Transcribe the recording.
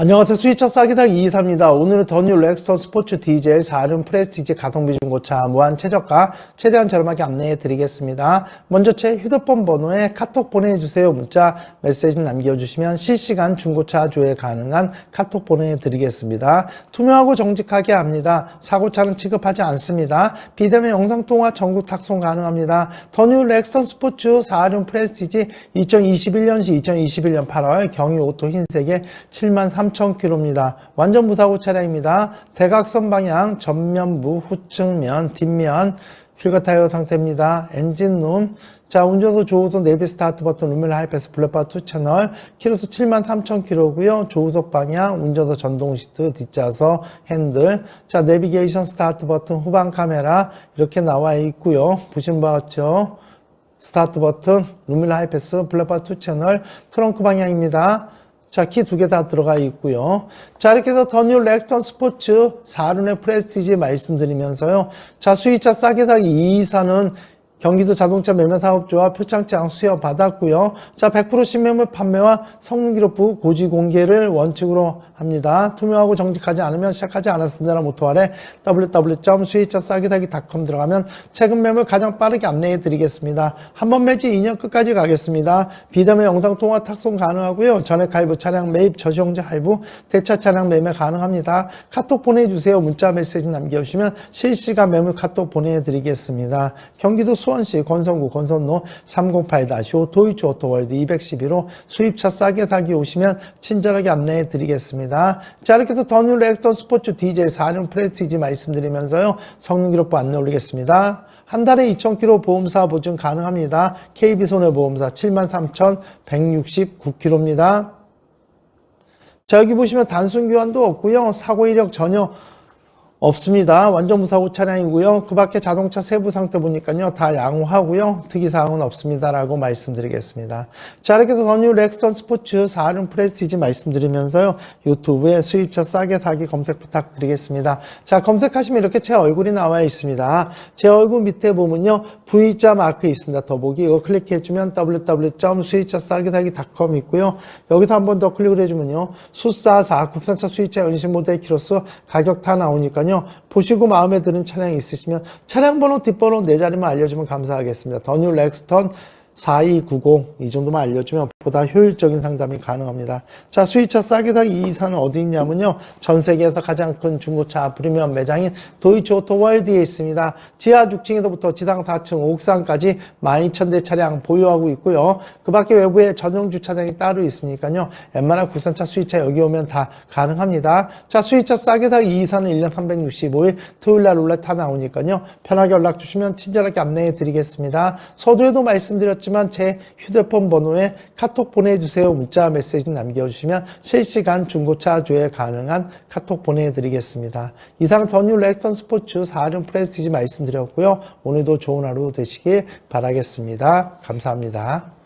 안녕하세요. 수위차 싸기닥 이이사입니다. 오늘은 더뉴 렉스턴 스포츠 디젤 4륜 프레스티지 가성비 중고차 무한 최저가 최대한 저렴하게 안내해 드리겠습니다. 먼저 제 휴대폰 번호에 카톡 보내주세요. 문자 메시지 남겨주시면 실시간 중고차 조회 가능한 카톡 보내드리겠습니다. 투명하고 정직하게 합니다. 사고차는 취급하지 않습니다. 비대면 영상통화 전국 탁송 가능합니다. 더뉴 렉스턴 스포츠 4륜 프레스티지 2021년 시 2021년 8월 경유 오토 흰색에 7만 3,000km입니다. 완전 무사고 차량입니다. 대각선 방향 전면부 후측면 뒷면 휠과 타이어 상태입니다. 엔진룸. 자 운전소 조우석 내비 스타트 버튼 루멜 하이패스 블랙바 2 채널. 키로수 7만 3천 킬로고요. 조우석 방향 운전석 전동 시트 뒷좌석 핸들. 자 내비게이션 스타트 버튼 후방 카메라. 이렇게 나와 있고요. 보신 바 같죠? 스타트 버튼 루밀 하이패스 블랙바 2 채널. 트렁크 방향입니다 자, 키 두 개 다 들어가 있고요. 자, 이렇게 해서 더뉴 렉스턴 스포츠 4륜의 프레스티지 말씀드리면서요. 자, 수위차 싸게 사기 224는 경기도 자동차 매매 사업조와 표창장 수여 받았고요. 자, 100% 신매물 판매와 성능 기록부 고지 공개를 원칙으로 합니다. 투명하고 정직하지 않으면 시작하지 않았습니다. 모토 아래 사기.com 들어가면 최근 매물 가장 빠르게 안내해 드리겠습니다. 한 번 매지 2년 끝까지 가겠습니다. 비대면 영상 통화 탁송 가능하고요. 전액 할부 차량 매입 저시용자 할부 대차 차량 매매 가능합니다. 카톡 보내주세요. 문자 메시지 남겨주시면 실시간 매물 카톡 보내드리겠습니다. 경기도 수 원시 권성구 권선로 308-5 도이치 오토월드 211호 수입차 싸게 사기 오시면 친절하게 안내해 드리겠습니다. 자 이렇게 해서 더뉴 렉스턴 스포츠 DJ 4륜 프레스티지 말씀드리면서요. 성능 기록부 안내 올리겠습니다. 한 달에 2,000km 보험사 보증 가능합니다. KB손해보험사 73,169km입니다. 자, 여기 보시면 단순 교환도 없고요. 사고 이력 전혀 없습니다. 완전 무사고 차량이고요. 그 밖에 자동차 세부 상태 보니까요. 다 양호하고요. 특이사항은 없습니다라고 말씀드리겠습니다. 자, 이렇게 해서 더뉴 렉스턴 스포츠 4륜 프레스티지 말씀드리면서요. 유튜브에 수입차 싸게 사기 검색 부탁드리겠습니다. 자, 검색하시면 이렇게 제 얼굴이 나와 있습니다. 제 얼굴 밑에 보면요. V자 마크 있습니다. 더보기 이거 클릭해주면 www.수입차 싸게 사기.com 있고요. 여기서 한 번 더 클릭을 해주면요. 수사사 국산차 수입차 연식 모델 키로수 가격 다 나오니까요. 보시고 마음에 드는 차량이 있으시면 차량 번호 뒷번호 네 자리만 알려주면 감사하겠습니다. 더뉴 렉스턴 4290 이 정도만 알려주면 보다 효율적인 상담이 가능합니다. 자, 수입차 싸게 사기 이 이사는 어디 있냐면요. 전 세계에서 가장 큰 중고차 프리미엄 매장인 도이치 오토 월드에 있습니다. 지하 6층에서부터 지상 4층, 옥상까지 12,000대 차량 보유하고 있고요. 그 밖에 외부에 전용 주차장이 따로 있으니까요. 웬만한 국산차 수입차 여기 오면 다 가능합니다. 자, 수입차 싸게 사기 이 이사는 1년 365일 토요일 날 롤렛 다 나오니까요. 편하게 연락 주시면 친절하게 안내해 드리겠습니다. 서두에도 말씀드렸지만 제 휴대폰 번호에 카톡 보내주세요. 문자 메시지 남겨주시면 실시간 중고차 조회 가능한 카톡 보내드리겠습니다. 이상 더뉴 렉스턴 스포츠 4륜 프레스티지 말씀드렸고요. 오늘도 좋은 하루 되시길 바라겠습니다. 감사합니다.